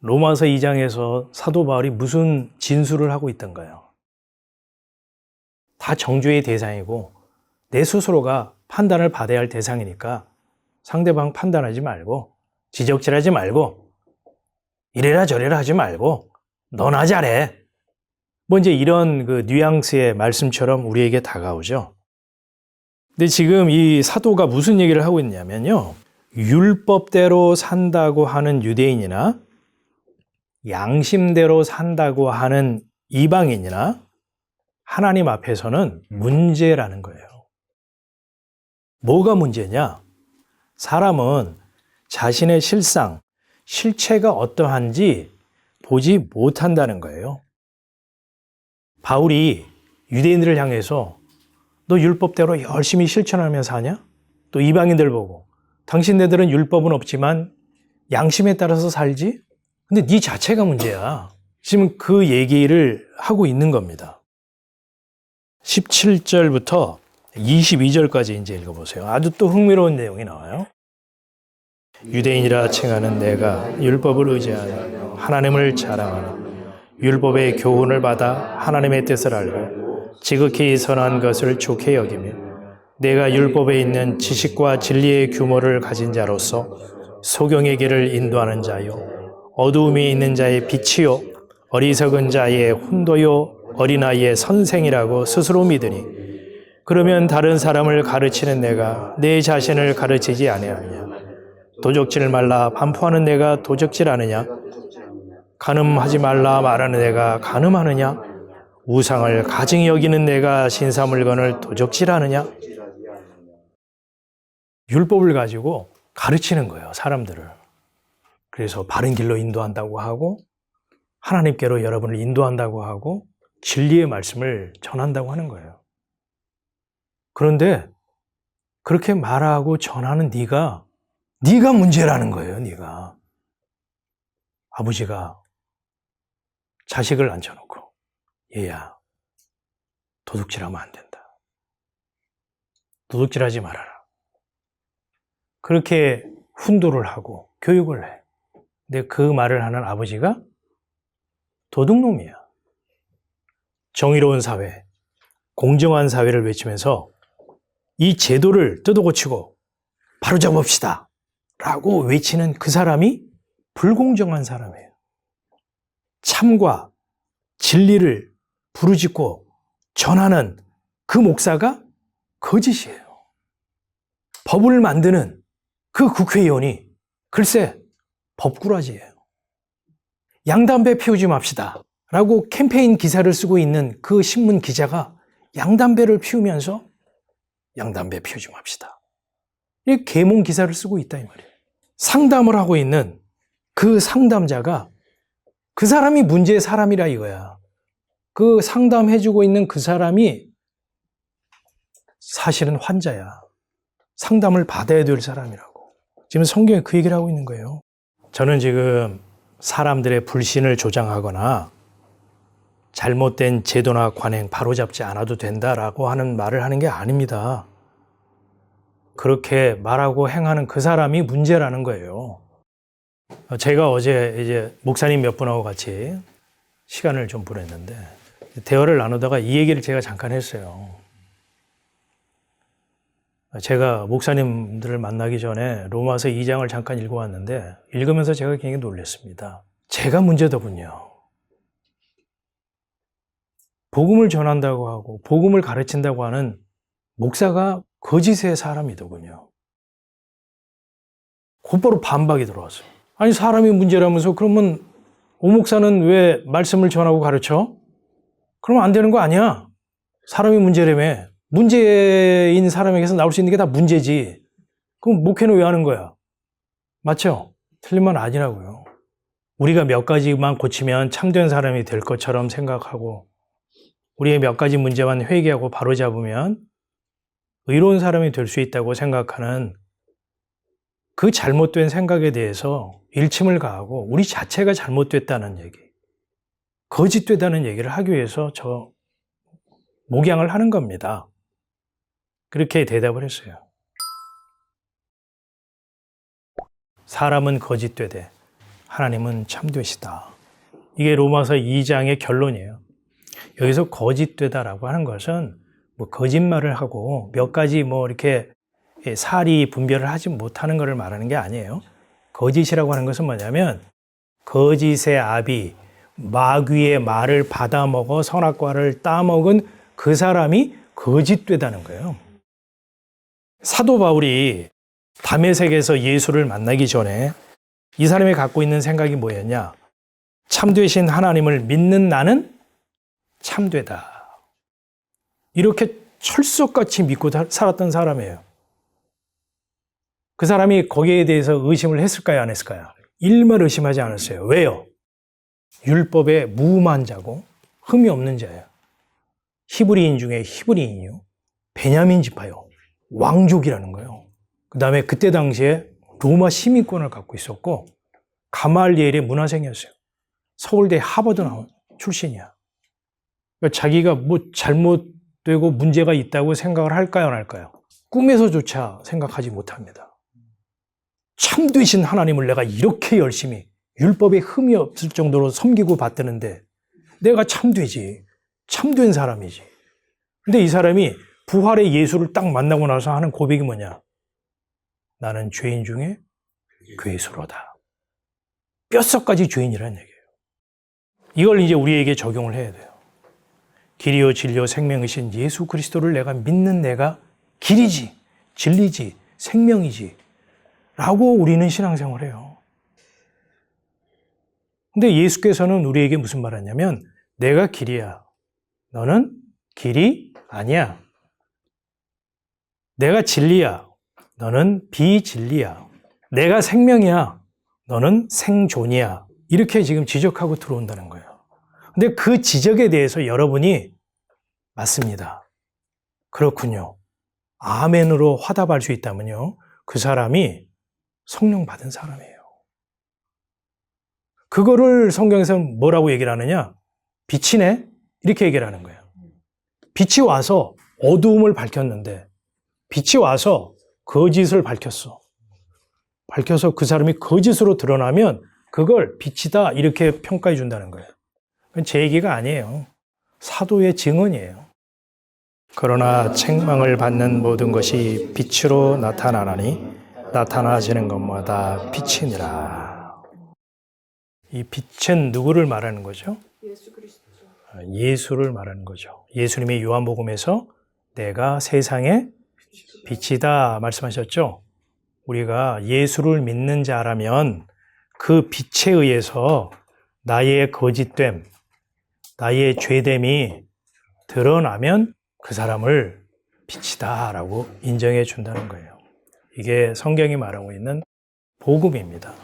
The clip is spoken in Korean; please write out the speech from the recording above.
로마서 2장에서 사도 바울이 무슨 진술을 하고 있던가요? 다 정죄의 대상이고 내 스스로가 판단을 받아야 할 대상이니까 상대방 판단하지 말고 지적질하지 말고 이래라 저래라 하지 말고 너나 잘해. 뭐 이제 이런 그 뉘앙스의 말씀처럼 우리에게 다가오죠. 근데 지금 이 사도가 무슨 얘기를 하고 있냐면요. 율법대로 산다고 하는 유대인이나 양심대로 산다고 하는 이방인이나 하나님 앞에서는 문제라는 거예요. 뭐가 문제냐? 사람은 자신의 실상, 실체가 어떠한지 보지 못한다는 거예요. 바울이 유대인들을 향해서 너 율법대로 열심히 실천하며 사냐? 또 이방인들 보고 당신네들은 율법은 없지만 양심에 따라서 살지? 근데 네 자체가 문제야. 지금 그 얘기를 하고 있는 겁니다. 17절부터 22절까지 이제 읽어보세요. 아주 또 흥미로운 내용이 나와요. 유대인이라 칭하는 내가 율법을 의지하는 하나님을 자랑하는 율법의 교훈을 받아 하나님의 뜻을 알고 지극히 선한 것을 좋게 여기며 내가 율법에 있는 지식과 진리의 규모를 가진 자로서 소경의 길을 인도하는 자요 어두움이 있는 자의 빛이요 어리석은 자의 훈도요 어린아이의 선생이라고 스스로 믿으니 그러면 다른 사람을 가르치는 내가 내 자신을 가르치지 아니하느냐? 도적질 말라 반포하는 내가 도적질 하느냐? 간음하지 말라 말하는 내가 간음하느냐? 우상을 가증히 여기는 내가 신사 물건을 도적질하느냐? 율법을 가지고 가르치는 거예요 사람들을 그래서 바른 길로 인도한다고 하고 하나님께로 여러분을 인도한다고 하고 진리의 말씀을 전한다고 하는 거예요 그런데 그렇게 말하고 전하는 네가 네가 문제라는 거예요 네가 아버지가 자식을 앉혀놓고 얘야 도둑질하면 안 된다. 도둑질하지 말아라. 그렇게 훈도를 하고 교육을 해. 근데 그 말을 하는 아버지가 도둑놈이야. 정의로운 사회, 공정한 사회를 외치면서 이 제도를 뜯어고치고 바로잡읍시다. 라고 외치는 그 사람이 불공정한 사람이에요. 참과 진리를 부르짖고 전하는 그 목사가 거짓이에요. 법을 만드는 그 국회의원이 글쎄 법꾸라지예요. 양담배 피우지 맙시다. 라고 캠페인 기사를 쓰고 있는 그 신문 기자가 양담배를 피우면서 양담배 피우지 맙시다. 이 계몽 기사를 쓰고 있다 이 말이에요. 상담을 하고 있는 그 상담자가 그 사람이 문제의 사람이라 이거야. 그 상담해주고 있는 그 사람이 사실은 환자야. 상담을 받아야 될 사람이라고. 지금 성경에 그 얘기를 하고 있는 거예요. 저는 지금 사람들의 불신을 조장하거나 잘못된 제도나 관행 바로잡지 않아도 된다라고 하는 말을 하는 게 아닙니다. 그렇게 말하고 행하는 그 사람이 문제라는 거예요. 제가 어제 이제 목사님 몇 분하고 같이 시간을 좀 보냈는데 대화를 나누다가 이 얘기를 제가 잠깐 했어요. 제가 목사님들을 만나기 전에 로마서 2장을 잠깐 읽어왔는데 읽으면서 제가 굉장히 놀랐습니다. 제가 문제더군요. 복음을 전한다고 하고 복음을 가르친다고 하는 목사가 거짓의 사람이더군요. 곧바로 반박이 들어왔어요. 아니 사람이 문제라면서 그러면 오 목사는 왜 말씀을 전하고 가르쳐? 그러면 안 되는 거 아니야. 사람이 문제라며. 문제인 사람에게서 나올 수 있는 게 다 문제지. 그럼 목회는 왜 하는 거야? 맞죠? 틀린 말 아니라고요. 우리가 몇 가지만 고치면 참된 사람이 될 것처럼 생각하고 우리의 몇 가지 문제만 회개하고 바로잡으면 의로운 사람이 될 수 있다고 생각하는 그 잘못된 생각에 대해서 일침을 가하고 우리 자체가 잘못됐다는 얘기, 거짓되다는 얘기를 하기 위해서 저 목양을 하는 겁니다. 그렇게 대답을 했어요. 사람은 거짓되되 하나님은 참되시다. 이게 로마서 2장의 결론이에요. 여기서 거짓되다라고 하는 것은 뭐 거짓말을 하고 몇 가지 뭐 이렇게 사리 분별을 하지 못하는 것을 말하는 게 아니에요. 거짓이라고 하는 것은 뭐냐면 거짓의 압이 마귀의 말을 받아먹어 선악과를 따먹은 그 사람이 거짓되다는 거예요. 사도 바울이 담에색에서 예수를 만나기 전에 이 사람이 갖고 있는 생각이 뭐였냐? 참되신 하나님을 믿는 나는 참되다. 이렇게 철석같이 믿고 살았던 사람이에요. 그 사람이 거기에 대해서 의심을 했을까요? 안 했을까요? 일말 의심하지 않았어요. 왜요? 율법에 무음한 자고 흠이 없는 자예요. 히브리인 중에 히브리인이요. 베냐민 지파요. 왕족이라는 거예요. 그 다음에 그때 당시에 로마 시민권을 갖고 있었고 가말리엘의 문화생이었어요. 서울대 하버드 나온 출신이야. 그러니까 자기가 뭐 잘못되고 문제가 있다고 생각을 할까요, 안 할까요? 꿈에서조차 생각하지 못합니다. 참 되신 하나님을 내가 이렇게 열심히 율법에 흠이 없을 정도로 섬기고 받드는데 내가 참 되지. 참된 사람이지. 근데 이 사람이 부활의 예수를 딱 만나고 나서 하는 고백이 뭐냐? 나는 죄인 중에 괴수로다. 뼛속까지 죄인이라는 얘기예요. 이걸 이제 우리에게 적용을 해야 돼요. 길이요 진리요 생명이신 예수 그리스도를 내가 믿는 내가 길이지, 진리지, 생명이지. 라고 우리는 신앙생활을 해요. 근데 예수께서는 우리에게 무슨 말 하냐면 내가 길이야. 너는 길이 아니야. 내가 진리야. 너는 비진리야. 내가 생명이야. 너는 생존이야. 이렇게 지금 지적하고 들어온다는 거예요. 근데 그 지적에 대해서 여러분이 맞습니다. 그렇군요. 아멘으로 화답할 수 있다면요. 그 사람이 성령 받은 사람이에요. 그거를 성경에서는 뭐라고 얘기를 하느냐? 빛이네? 이렇게 얘기를 하는 거예요. 빛이 와서 어두움을 밝혔는데, 빛이 와서 거짓을 밝혔어. 밝혀서 그 사람이 거짓으로 드러나면 그걸 빛이다 이렇게 평가해 준다는 거예요. 그건 제 얘기가 아니에요. 사도의 증언이에요. 그러나 책망을 받는 모든 것이 빛으로 나타나나니 나타나지는 것마다 빛이니라. 이 빛은 누구를 말하는 거죠? 아, 예수를 말하는 거죠. 예수님이 요한복음에서 내가 세상의 빛이다 말씀하셨죠. 우리가 예수를 믿는 자라면 그 빛에 의해서 나의 거짓됨, 나의 죄됨이 드러나면 그 사람을 빛이다라고 인정해 준다는 거예요. 이게 성경이 말하고 있는 복음입니다.